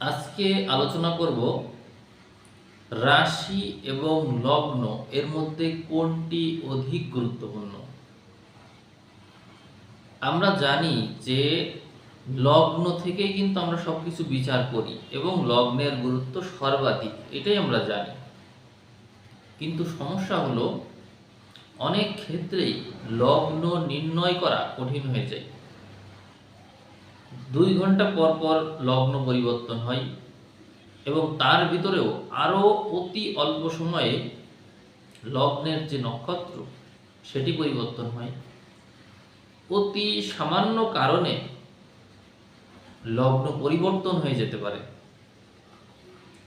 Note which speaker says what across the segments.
Speaker 1: আজকে আলোচনা করব রাশি এবং লগ্ন এর মধ্যে কোনটি অধিক গুরুত্বপূর্ণ? আমরা জানি যে লগ্ন থেকেই কিন্তু আমরা সব কিছু বিচার করি এবং লগ্নের গুরুত্ব সর্বাধিক, এটাই আমরা জানি। কিন্তু সমস্যা হলো, অনেক ক্ষেত্রেই লগ্ন নির্ণয় করা কঠিন হয়ে যায়। দুই ঘণ্টা পর পর লগ্ন পরিবর্তন হয় এবং তার ভিতরেও আরও অতি অল্প সময়ে লগ্নের যে নক্ষত্র, সেটি পরিবর্তন হয়। অতি সামান্য কারণে লগ্ন পরিবর্তন হয়ে যেতে পারে।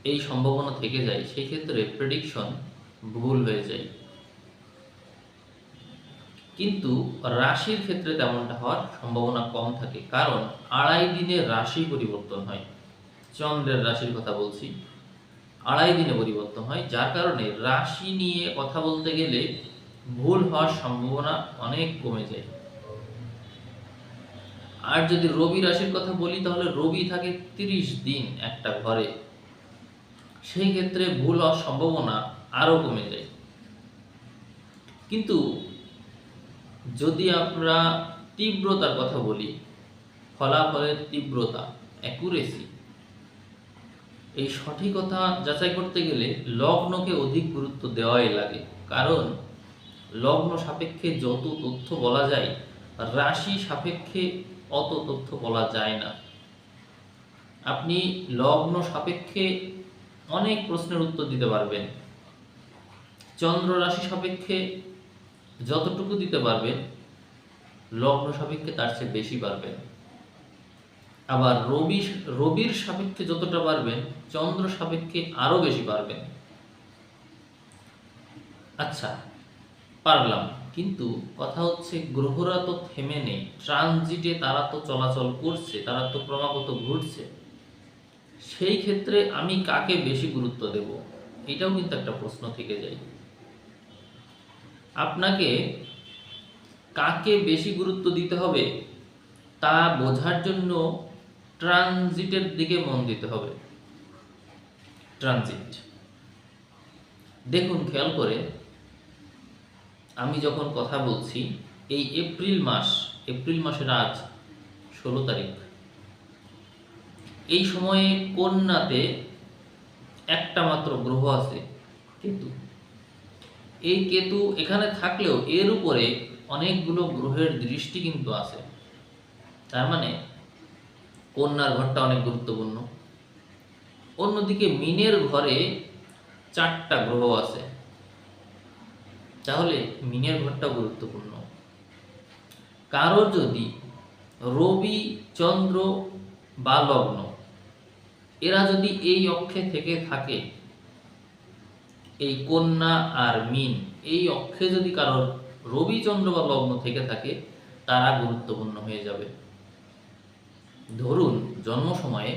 Speaker 1: এই সম্ভাবনা থেকে যায়, সেই ক্ষেত্রে প্রেডিকশন ভুল হয়ে যায়। কিন্তু রাশির ক্ষেত্রে তেমনটা হওয়ার সম্ভাবনা কম থাকে, কারণ আড়াই দিনে রাশি পরিবর্তন হয়। চন্দ্রের রাশির কথা বলছি। আড়াই দিনে পরিবর্তন হয়, যার কারণে রাশি নিয়ে কথা বলতে গেলে ভুল হওয়ার সম্ভাবনা অনেক কমে যায়। আর যদি রবি রাশির কথা বলি, তাহলে রবি থাকে তিরিশ দিন একটা ঘরে। সেই ক্ষেত্রে ভুল হওয়ার সম্ভাবনা আরও কমে যায়। কিন্তু যদি আমরা তীব্রতার কথা বলি, ফলাফলের তীব্রতা অ্যাকুরেসি এই সঠিকতা যাচাই করতে গেলে লগ্নকে অধিক গুরুত্ব দেওয়াই লাগে। কারণ, লগ্ন সাপেক্ষে যত তথ্য বলা যায়, রাশি সাপেক্ষে অত তথ্য বলা যায় না। আপনি লগ্ন সাপেক্ষে অনেক প্রশ্নের উত্তর দিতে পারবেন। চন্দ্র রাশি সাপেক্ষে যতটুকু দিতে পারবেন, লগ্ন সাপেক্ষে তার চেয়ে বেশি পারবেন। আবার রবি রবির সাপেক্ষে যতটা পারবেন, চন্দ্র সাপেক্ষে আরও বেশি পারবেন। আচ্ছা পারলাম। কিন্তু কথা হচ্ছে গ্রহরা তো থেমে নেই। ট্রানজিটে তারা তো চলাচল করছে, তারা তো ক্রমাগত ঘুরছে। সেই ক্ষেত্রে আমি কাকে বেশি গুরুত্ব দেব? এটাও কিন্তু একটা প্রশ্ন থেকে যায়। আপনাকে কাকে বেশি গুরুত্ব দিতে হবে তা বোঝার জন্য ট্রানজিটের দিকে মন দিতে হবে। ট্রানজিট। দেখুন, খেয়াল করে, আমি যখন কথা বলছি, এই এপ্রিল মাস, এপ্রিল মাসের আজ ষোলো তারিখ, এই সময়ে কন্যাতে একটা মাত্র গ্রহ আছে, কেতু। এই কেতু এখানে থাকলেও এর উপরে অনেকগুলো গ্রহের দৃষ্টি কিন্তু আছে। তার মানে কন্যার ঘরটা অনেক গুরুত্বপূর্ণ। অন্যদিকে মিনের ঘরে চারটা গ্রহ আছে। তাহলে মিনের ঘরটা গুরুত্বপূর্ণ। কারোর যদি রবি, চন্দ্র বা লগ্ন, এরা যদি এই অক্ষে থেকে থাকে এই কন্যা আর মিন, এই অক্ষে যদি কারোর রবিচন্দ্র বা লগ্ন থেকে থাকে, তারা গুরুত্বপূর্ণ হয়ে যাবে। ধরুন, জন্ম সময়ে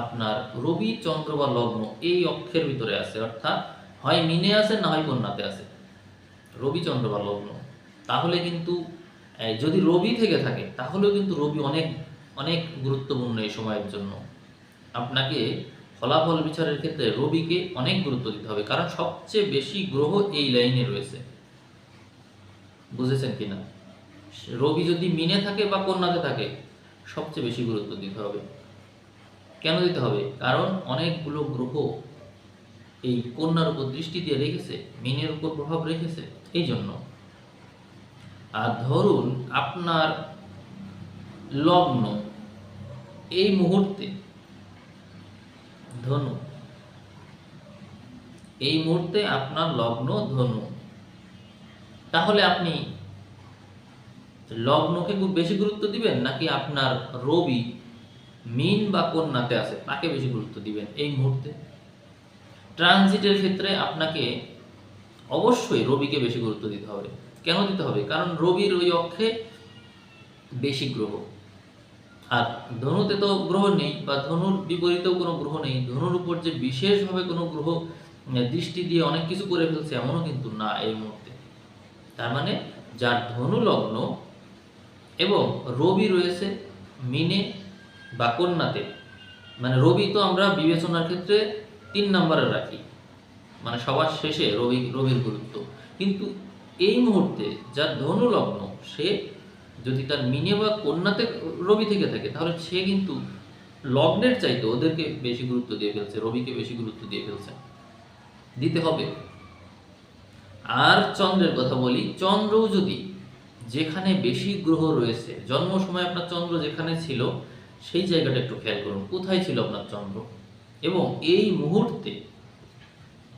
Speaker 1: আপনার রবি চন্দ্র বা লগ্ন এই অক্ষের ভিতরে আছে, অর্থাৎ হয় মিনে আছে, না হয় কন্যাতে আছে। রবি চন্দ্র বা লগ্ন। তাহলে কিন্তু যদি রবি থেকে থাকে, তাহলেও কিন্তু রবি অনেক অনেক গুরুত্বপূর্ণ এই সময়ের জন্য। আপনাকে ফলাফল বিচারের ক্ষেত্রে রবিকে অনেক গুরুত্ব দিতে হবে, কারণ সবচেয়ে বেশি গ্রহ এই লাইনে রয়েছে। বুঝেছেন কিনা? রবি যদি মিনে থাকে বা কন্যাতে থাকে, সবচেয়ে বেশি গুরুত্ব দিতে হবে। কেন দিতে হবে? কারণ অনেকগুলো গ্রহ এই কন্যার উপর দৃষ্টি দিয়ে রেখেছে, মিনের উপর প্রভাব রেখেছে এই জন্য আর ধরুন আপনার লগ্ন এই মুহূর্তে ধনু। এই মুহূর্তে আপনার লগ্ন ধনু। তাহলে আপনি লগ্নকে খুব বেশি গুরুত্ব দিবেন নাকি আপনার রবি মিন বা কন্যাতে আছে, তাকে বেশি গুরুত্ব দিবেন এই মুহূর্তে? ট্রানজিটের ক্ষেত্রে আপনাকে অবশ্যই রবিকে বেশি গুরুত্ব দিতে হবে। কেন দিতে হবে? কারণ রবির ওই অক্ষে বেশি গ্রহ। আর ধনুতে তো গ্রহ নেই বা ধনুর বিপরীতেও কোনো গ্রহ নেই, ধনুর উপর যে বিশেষভাবে কোনো গ্রহ দৃষ্টি দিয়ে অনেক কিছু করে ফেলছে এমনও কিন্তু না এই মুহূর্তে। তার মানে যার ধনু লগ্ন এবং রবি রয়েছে মিনে বা কন্যাতে মানে রবি তো আমরা বিবেচনার ক্ষেত্রে তিন নম্বরে রাখি মানে সবার শেষে রবি, রবির গুরুত্ব। কিন্তু এই মুহূর্তে যার ধনু লগ্ন সে যদি তার মিনে বা কন্যাতে রবি থেকে থাকে, তাহলে সে কিন্তু লগ্নের চাইতে ওদেরকে বেশি গুরুত্ব দিয়ে ফেলছে, রবিকে বেশি গুরুত্ব দিয়ে ফেলছে। দিতে হবে। আর চন্দ্রের কথা বলি, চন্দ্রও যদি যেখানে বেশি গ্রহ রয়েছে, জন্ম সময় আপনার চন্দ্র যেখানে ছিল, সেই জায়গাটা একটু খেয়াল করুন, কোথায় ছিল আপনার চন্দ্র? এবং এই মুহূর্তে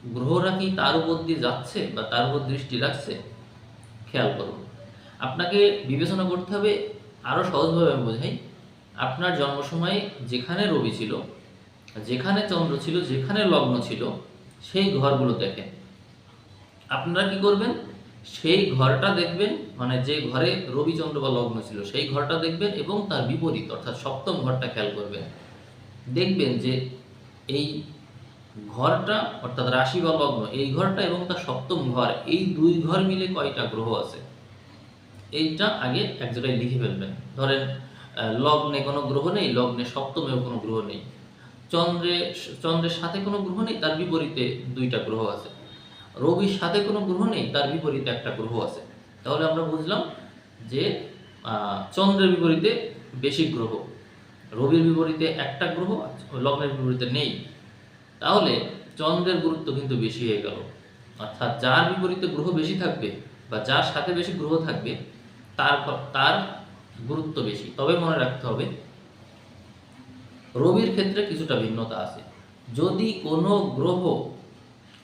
Speaker 1: গ্রহরা কি তার উপর দিয়ে যাচ্ছে বা তার উপর দৃষ্টি রাখছে? খেয়াল করুন। আপনাকে বিবেচনা করতে হবে আরও সহজভাবে আমি বোঝাই। আপনার জন্ম সময়ে যেখানে রবি ছিল, যেখানে চন্দ্র ছিল, যেখানে লগ্ন ছিল, সেই ঘরগুলো দেখেন। আপনারা কি করবেন? সেই ঘরটা দেখবেন মানে যে ঘরে রবিচন্দ্র বা লগ্ন ছিল, সেই ঘরটা দেখবেন এবং তার বিপরীত, অর্থাৎ সপ্তম ঘরটা খেয়াল করবেন। দেখবেন যে এই ঘরটা, অর্থাৎ রাশি বা লগ্ন, এই ঘরটা এবং তার সপ্তম ঘর, এই দুই ঘর মিলে কয়টা গ্রহ আছে? এইটা আগে এক জায়গায় লিখে ফেলবেন। ধরেন লগ্নে কোনো গ্রহ নেই, লগ্নে সপ্তমেও কোনো গ্রহ নেই। চন্দ্রে, চন্দ্রের সাথে কোনো গ্রহ নেই, তার বিপরীতে দুইটা গ্রহ আছে। রবির সাথে কোনো গ্রহ নেই, তার বিপরীতে একটা গ্রহ আছে। তাহলে আমরা বুঝলাম যে চন্দ্রের বিপরীতে বেশি গ্রহ, রবির বিপরীতে একটা গ্রহ লগ্নের বিপরীতে নেই। তাহলে চন্দ্রের গুরুত্ব কিন্তু বেশি হয়ে গেল। অর্থাৎ যার বিপরীতে গ্রহ বেশি থাকবে বা যার সাথে বেশি গ্রহ থাকবে, তার তার গুরুত্ব বেশি। তবে মনে রাখতে হবে, রবির ক্ষেত্রে কিছুটা ভিন্নতা আছে। যদি কোনো গ্রহ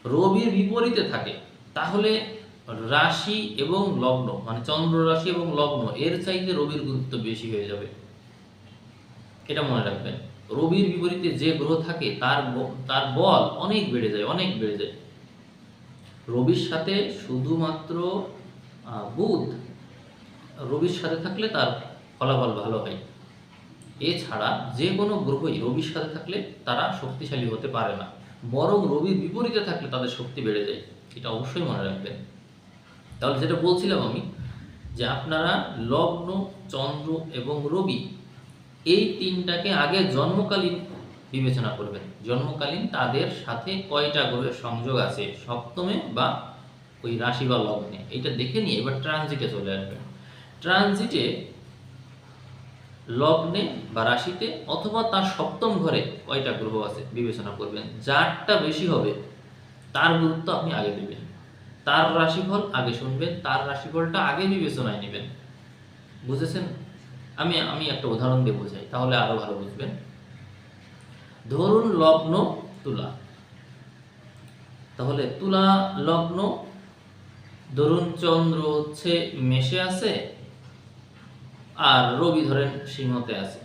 Speaker 1: রবির বিপরীতে থাকে, তাহলে রাশি এবং লগ্ন মানে চন্দ্র রাশি এবং লগ্ন, এর চাইতে রবির গুরুত্ব বেশি হয়ে যাবে। এটা মনে রাখবেন। রবির বিপরীতে যে গ্রহ থাকে, তার তার বল অনেক বেড়ে যায়, অনেক বেড়ে যায়। রবির সাথে শুধুমাত্র বুধ, রবির সাথে থাকলে তার ফলাফল ভালো হয়। এছাড়া যে কোনো গ্রহই রবির সাথে থাকলে তারা শক্তিশালী হতে পারে না। বরং রবির বিপরীতে থাকলে তাদের শক্তি বেড়ে যায়, এটা অবশ্যই মনে রাখবেন। তাহলে যেটা বলছিলাম আমি, যে আপনারা লগ্ন, চন্দ্র এবং রবি, এই তিনটাকে আগে জন্মকালীন বিবেচনা করবেন। জন্মকালীন তাদের সাথে কয়টা গ্রহের সংযোগ আছে? সপ্তমে বা ওই রাশি বা লগ্নে। এটা দেখে নিয়ে এবার ট্রানজিটে চলে আসবেন। ট্রানজিটে লগ্নে বা রাশিতে অথবা তার সপ্তম ঘরে কয়টা গ্রহ আছে বিবেচনা করবেন। যারটা বেশি হবে, তার গুরুত্ব আপনি আগে দেবেন। তার রাশিফল আগে শুনবেন, তার রাশিফলটা আগে বিবেচনায় নেবেন। বুঝেছেন? আমি আমি একটা উদাহরণ দিয়ে বোঝাই, তাহলে আরও ভালো বুঝবেন। ধরুন লগ্ন তুলা। তাহলে তুলা, লগ্ন, ধরুন চন্দ্র হচ্ছে মেষে আছে, আর রবি ধরেন সিংহতে আছে।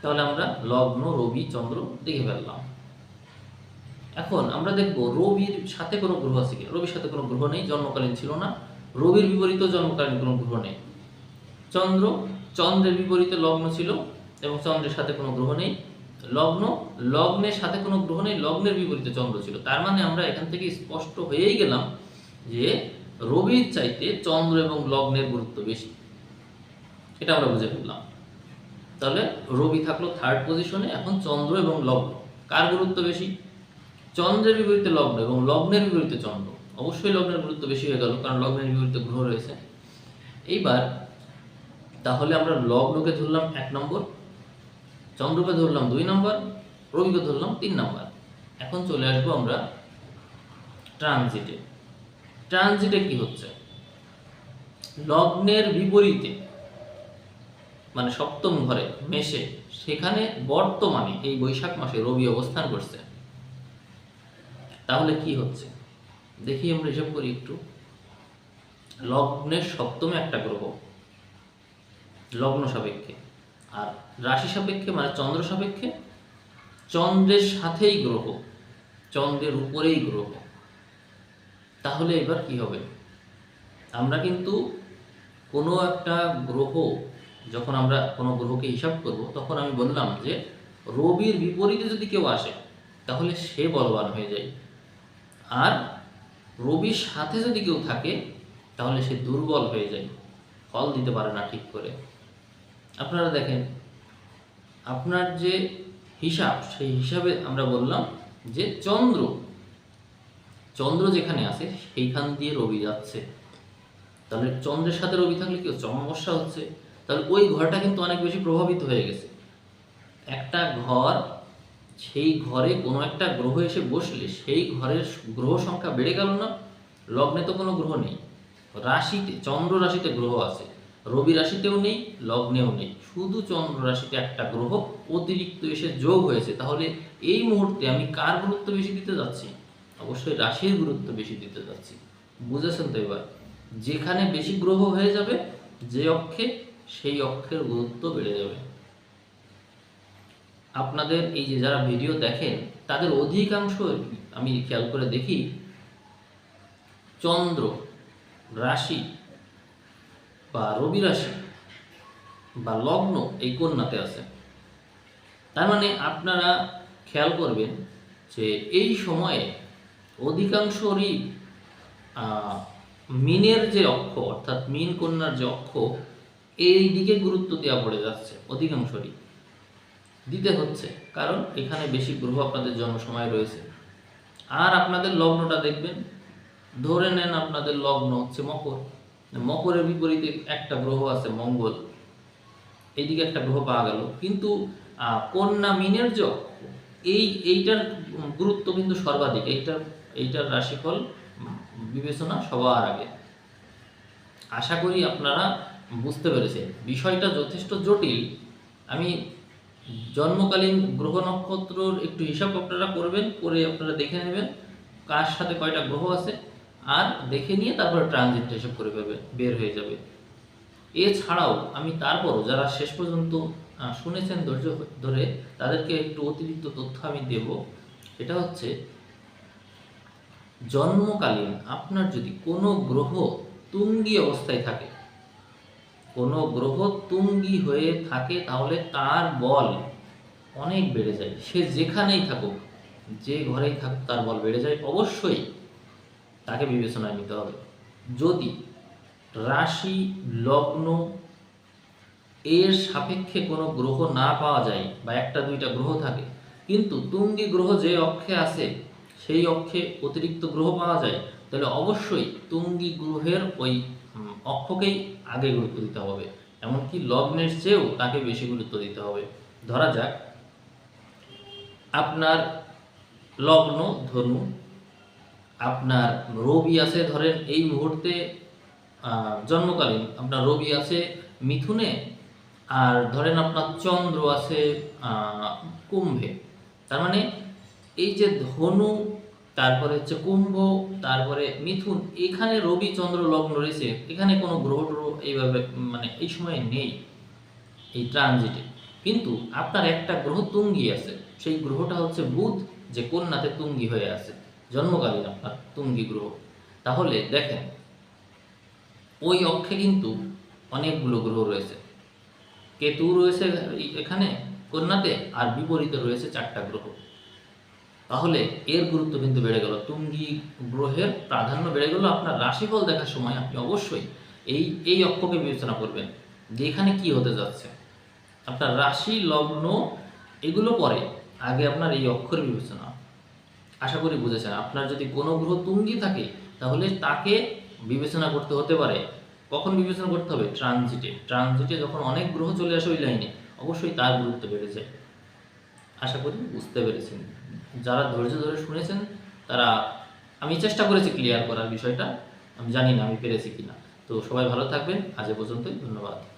Speaker 1: তাহলে আমরা লগ্ন, রবি, চন্দ্র দেখে ফেললাম। এখন আমরা দেখব রবির সাথে কোনো গ্রহ আছে কি রবির সাথে কোনো গ্রহ নেই, জন্মকালীন ছিল না। রবির বিপরীত জন্মকালীন কোনো গ্রহ নেই। চন্দ্র, চন্দ্রের বিপরীতে লগ্ন ছিল এবং চন্দ্রের সাথে কোনো গ্রহ নেই। লগ্ন, লগ্নের সাথে কোনো গ্রহ নেই, লগ্নের বিপরীতে চন্দ্র ছিল। তার মানে আমরা এখান থেকে স্পষ্ট হয়েই গেলাম যে রবির চাইতে চন্দ্র এবং লগ্নের গুরুত্ব বেশি। এটা আমরা বুঝে ফেললাম। তাহলে রবি থাকল থার্ড পজিশনে এখন চন্দ্র এবং লগ্ন। কার গুরুত্ব বেশি? চন্দ্রের বিপরীতে লগ্ন এবং লগ্নের বিপরীতে চন্দ্র। অবশ্যই লগ্নের গুরুত্ব বেশি হয়ে গেল, কারণ লগ্নের বিপরীতে গ্রহ রয়েছে। এইবার তাহলে আমরা লগ্নকে ধরলাম এক নম্বর। চন্দ্রকে ধরলাম দুই নম্বর, রবিকে ধরলাম তিন নম্বর। এখন চলে আসব আমরা ট্রানজিটে। ট্রানজিটে কি হচ্ছে? লগ্নের বিপরীতে মানে সপ্তম ঘরে মেষে, সেখানে বর্তমানে এই বৈশাখ মাসে রবি অবস্থান করছে। তাহলে কি হচ্ছে? দেখি আমরা হিসাব করি একটু। লগ্নের সপ্তমে একটা গ্রহ, লগ্ন সাপেক্ষে। আর রাশি সাপেক্ষে মানে চন্দ্র সাপেক্ষে চন্দ্রের সাথেই গ্রহ, চন্দ্রের উপরেই গ্রহ। তাহলে এবার কি হবে? আমরা কিন্তু কোনো একটা গ্রহ, যখন আমরা কোনো গ্রহকে হিসাব করব, তখন আমি বললাম যে রবির বিপরীতে যদি কেউ আসে, তাহলে সে বলবান হয়ে যায়। আর রবির সাথে যদি কেউ থাকে, তাহলে সে দুর্বল হয়ে যায়। ফল দিতে পারে না ঠিক করে। আপনারা দেখেন, আপনার যে হিসাব, সেই হিসাবে আমরা বললাম যে চন্দ্র চন্দ্র যেখানে আছে, সেইখান দিয়ে রবি যাচ্ছে। তাহলে চন্দ্রের সাথে রবি থাকলে কি অমাবস্যা হচ্ছে। তাহলে ওই ঘরটা কিন্তু অনেক বেশি প্রভাবিত হয়ে গেছে। একটা ঘর, সেই ঘরে কোনো একটা গ্রহ এসে বসলে সেই ঘরের গ্রহ সংখ্যা বেড়ে গেল না? লগ্নে তো কোনো গ্রহ নেই। রাশিতে, চন্দ্র রাশিতে গ্রহ আছে। রবি রাশিতেও নেই, লগ্নেও নেই। শুধু চন্দ্র রাশিতে একটা গ্রহ অতিরিক্ত এসে যোগ হয়েছে। তাহলে এই মুহূর্তে আমি কার গুরুত্ব বেশি দিতে যাচ্ছি? অবশ্যই রাশির গুরুত্ব বেশি দিতে যাচ্ছি। বুঝেছেন তো এবার? যেখানে বেশি গ্রহ হয়ে যাবে, যে অক্ষে, সেই অক্ষের গুরুত্ব বেড়ে যাবে। আপনাদের এই যে যারা ভিডিও দেখেন, তাদের অধিকাংশ আমি খেয়াল করে দেখি, চন্দ্র রাশি বা রবি রাশি বা লগ্ন এই কন্যাতে আছে। তার মানে আপনারা খেয়াল করবেন যে এই সময়ে অধিকাংশরই মিনের যে অক্ষ, অর্থাৎ মিন কন্যার যে অক্ষ, এই দিকে গুরুত্ব দেওয়া পড়ে যাচ্ছে অধিকাংশরই। দিতে হচ্ছে, কারণ এখানে বেশি গ্রহ আপনাদের জন্ম সময় রয়েছে। আর আপনাদের লগ্নটা দেখবেন, ধরে নেন আপনাদের লগ্ন হচ্ছে মকর। মকরের বিপরীতে একটা গ্রহ আছে মঙ্গল। এইদিকে একটা গ্রহ পাওয়া গেল। কিন্তু কন্যা মিনের যে অক্ষ, এই এইটার গুরুত্ব কিন্তু সর্বাধিক। এইটার এইটার রাশিফল বিবেচনা সবার আগে। আশা করি আপনারা বুঝতে পেরেছেন। বিষয়টা যথেষ্ট জটিল। আমি জন্মকালীন গ্রহ নক্ষত্রর একটু হিসাব আপনারা করবেন করে আপনারা দেখে নেবেন কার সাথে কয়টা গ্রহ আছে। আর দেখে নিয়ে তারপরে ট্রানজিট হিসাব করে পাবে বের হয়ে যাবে। এছাড়াও আমি তারপরও যারা শেষ পর্যন্ত শুনেছেন ধৈর্য ধরে, তাদেরকে একটু অতিরিক্ত তথ্য আমি দেব। সেটা হচ্ছে, জন্মকালীন আপনার যদি কোনো গ্রহ তুঙ্গি অবস্থায় থাকে, কোনো গ্রহ তুঙ্গি হয়ে থাকে তাহলে তার বল অনেক বেড়ে যায়। সে যেখানেই থাকুক, যে ঘরেই থাকুক তার বল বেড়ে যায়। অবশ্যই তাকে বিবেচনায় নিতে হবে। যদি রাশি লগ্ন এর সাপেক্ষে কোনো গ্রহ না পাওয়া যায় বা একটা দুইটা গ্রহ থাকে, কিন্তু তুঙ্গি গ্রহ যে অক্ষে আছে, সেই অক্ষে অতিরিক্ত গ্রহ পাওয়া যায়, তাহলে অবশ্যই তুঙ্গি গ্রহের ওই অক্ষকেই আগে গুরুত্ব দিতে হবে। এমনকি লগ্নের চেয়েও তাকে বেশি গুরুত্ব দিতে হবে। ধরা যাক, আপনার লগ্ন ধনু আপনার রবি আছে, ধরেন এই মুহূর্তে জন্মকালীন আপনার রবি আছে মিথুনে, আর ধরেন আপনার চন্দ্র আছে কুম্ভে। তার মানে এই যে ধনু, তারপরে হচ্ছে কুম্ভ, তারপরে মিথুন, এখানে রবি চন্দ্র লগ্ন রয়েছে। এখানে কোনো গ্রহ ট্রহ এইভাবে মানে এই সময়ে নেই, এই ট্রানজিটে কিন্তু আপনার একটা গ্রহ তুঙ্গি আছে, সেই গ্রহটা হচ্ছে বুধ, যে কন্যাতে তুঙ্গি হয়ে আছে। জন্মকালীন আপনার তুঙ্গি গ্রহ। তাহলে দেখেন, ওই অক্ষে কিন্তু অনেকগুলো গ্রহ রয়েছে। কেতু রয়েছে এখানে, কন্যাতে, আর বিপরীতে রয়েছে চারটা গ্রহ। তাহলে এর গুরুত্ব কিন্তু বেড়ে গেল। তুঙ্গি গ্রহের প্রাধান্য বেড়ে গেল আপনার রাশিফল দেখার সময়। আপনি অবশ্যই এই এই অক্ষকে বিবেচনা করবেন। যে এখানে কি হতে যাচ্ছে? আপনার রাশি, লগ্ন, এগুলো পরে আগে আপনার এই অক্ষর বিবেচনা। আশা করি বুঝেছেন। আপনার যদি কোনো গ্রহ তুঙ্গি থাকে, তাহলে তাকে বিবেচনা করতে হতে পারে। কখন বিবেচনা করতে হবে? ট্রানজিটে ট্রানজিটে যখন অনেক গ্রহ চলে আসে ওই লাইনে অবশ্যই তার গুরুত্ব বেড়ে যায় আশা করি বুঝতে পেরেছেন। যারা ধৈর্য ধরে শুনেছেন, তারা, আমি চেষ্টা করেছি ক্লিয়ার করার বিষয়টা। আমি জানি না আমি পেরেছি কিনা। তো সবাই ভালো থাকবেন। আজ পর্যন্তই। ধন্যবাদ।